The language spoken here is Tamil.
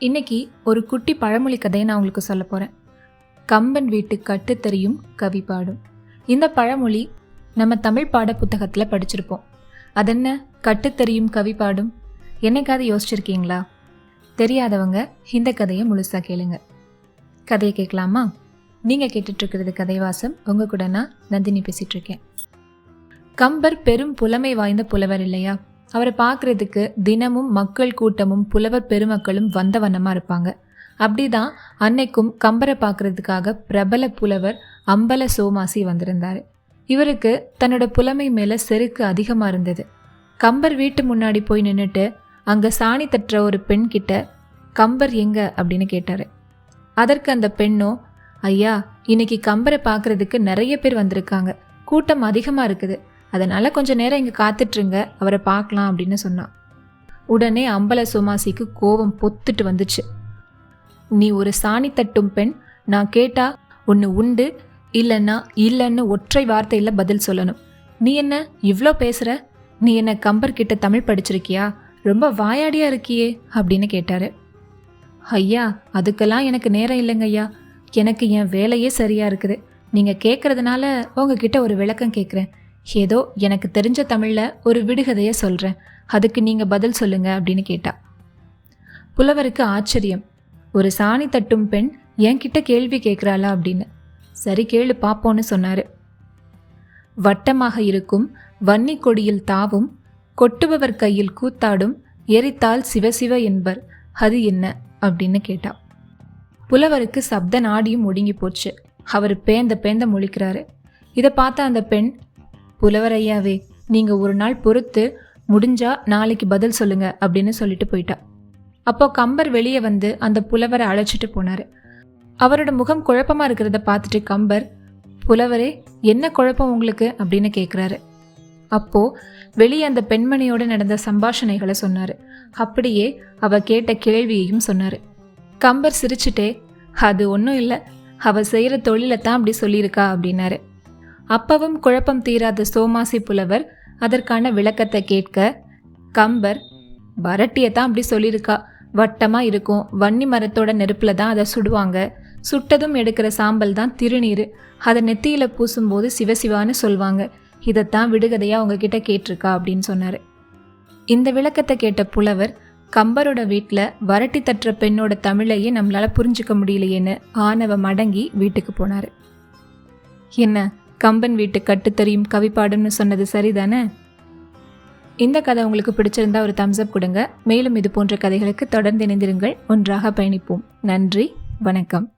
இன்னைக்கு ஒரு குட்டி பழமொழி கதையை நான் உங்களுக்கு சொல்ல போகிறேன் கம்பன் வீட்டு கட்டுத்தறியும் கவி பாடும் இந்த பழமொழி நம்ம தமிழ் பாட புத்தகத்தில் படிச்சிருப்போம். அதென்ன? கட்டுத்தறியும் கவி பாடும் என்னைக்காவது யோசிச்சிருக்கீங்களா? தெரியாதவங்க இந்த கதையை முழுசாக கேளுங்க. கதையை கேட்கலாமா? நீங்கள் கேட்டுட்ருக்கிறது கதைவாசம். உங்கள் கூட நான் நந்தினி பேசிகிட்ருக்கேன் கம்பர் பெரும் புலமை வாய்ந்த புலவர் இல்லையா? அவரை பார்க்குறதுக்கு தினமும் மக்கள் கூட்டமும் புலவர் பெருமக்களும் வந்த வண்ணமாக இருப்பாங்க. அப்படிதான் அன்னைக்கும் கம்பரை பார்க்கறதுக்காக பிரபல புலவர் அம்பல சோமாசி வந்திருந்தார். இவருக்கு தன்னோட புலமை மேலே செருக்கு அதிகமாக இருந்தது. கம்பர் வீட்டு முன்னாடி போய் நின்றுட்டு அங்கே சாணி தட்டுற ஒரு பெண் கிட்ட கம்பர் எங்க? அப்படின்னு கேட்டார். அதற்கு அந்த பெண்ணோ ஐயா இன்னைக்கு கம்பரை பார்க்கறதுக்கு நிறைய பேர் வந்திருக்காங்க. கூட்டம் அதிகமாக இருக்குது. அதனால் கொஞ்ச நேரம் இங்கே காத்துட்ருங்க அவரை பார்க்கலாம் அப்படின்னு சொன்னான். உடனே அம்பல சோமாசிக்கு கோபம் பொத்துட்டு வந்துச்சு. நீ ஒரு சாணி தட்டும் பெண் நான் கேட்டா ஒன்று உண்டு இல்லைன்னா இல்லைன்னு ஒற்றை வார்த்தையில் பதில் சொல்லணும். நீ என்ன இவ்வளோ பேசுகிற நீ என்ன கம்பர் கிட்ட தமிழ் படிச்சிருக்கியா? ரொம்ப வாயாடியா இருக்கியே அப்படின்னு கேட்டாரு. ஐயா அதுக்கெல்லாம் எனக்கு நேரம் இல்லைங்க ஐயா. எனக்கு என் வேலையே சரியா இருக்குது. நீங்கள் கேட்குறதுனால உங்ககிட்ட ஒரு விளக்கம் கேட்குறேன் ஏதோ எனக்கு தெரிஞ்ச தமிழில் ஒரு விடுகதையை சொல்கிறேன் அதுக்கு நீங்கள் பதில் சொல்லுங்க அப்படின்னு கேட்டா. புலவருக்கு ஆச்சரியம். ஒரு சாணி தட்டும் பெண் என்கிட்ட கேள்வி கேட்குறாளா அப்படின்னு. சரி கேளு பார்ப்போன்னு சொன்னார். வட்டமாக இருக்கும் வன்னி கொடியில் தாவும் கொட்டுபவர் கையில் கூத்தாடும் எரித்தால் சிவசிவ என்பர் அது என்ன? அப்படின்னு கேட்டா. புலவருக்கு சப்த நாடியும் ஒடுங்கி போச்சு. அவர் பேந்த பேந்த முழிக்கிறாரு. இதை பார்த்த அந்த பெண் புலவர் ஐயாவே நீங்க ஒரு நாள் பொறுத்து முடிஞ்சா நாளைக்கு பதில் சொல்லுங்க அப்படின்னு சொல்லிட்டு போயிட்டா. அப்போ கம்பர் வெளியே வந்து அந்த புலவரை அழைச்சிட்டு போனார். அவரோட முகம் குழப்பமா இருக்கிறத பார்த்துட்டு கம்பர் புலவரே என்ன குழப்பம் உங்களுக்கு? அப்படின்னு கேட்குறாரு அப்போ வெளியே அந்த பெண்மணியோட நடந்த சம்பாஷணைகளை சொன்னார். அப்படியே அவ கேட்ட கேள்வியையும் சொன்னார். கம்பர் சிரிச்சுட்டே அது ஒன்றும் இல்லை அவ செய்கிற தொழிலை தான் அப்படி சொல்லியிருக்கா அப்படின்னாரு. அப்பவும் குழப்பம் தீராத சோமாசி புலவர் அதற்கான விளக்கத்தை கேட்க கம்பர் வரட்டியை தான் அப்படி சொல்லியிருக்கா. வட்டமாக இருக்கும். வன்னி மரத்தோட நெருப்பில் தான் அதை சுடுவாங்க. சுட்டதும் எடுக்கிற சாம்பல் தான் திருநீர். அதை நெத்தியில் பூசும்போது சிவசிவான்னு சொல்லுவாங்க இதைத்தான் விடுகதையாக உங்ககிட்ட கேட்டிருக்கா அப்படின்னு சொன்னார். இந்த விளக்கத்தை கேட்ட புலவர் கம்பரோட வீட்டில் வரட்டி தட்டுற பெண்ணோட தமிழையே நம்மளால் புரிஞ்சுக்க முடியலையேன்னு ஆணவ மடங்கி வீட்டுக்கு போனார். என்ன? கம்பன் வீட்டு கட்டுத்தறியும் கவிப்பாடுன்னு சொன்னது சரிதானே? இந்த கதை உங்களுக்கு பிடிச்சிருந்தா ஒரு தம்ஸ் அப் கொடுங்க. மேலும் இது போன்ற கதைகளுக்கு தொடர்ந்து இணைந்திருங்கள். ஒன்றாக பயணிப்போம். நன்றி. வணக்கம்.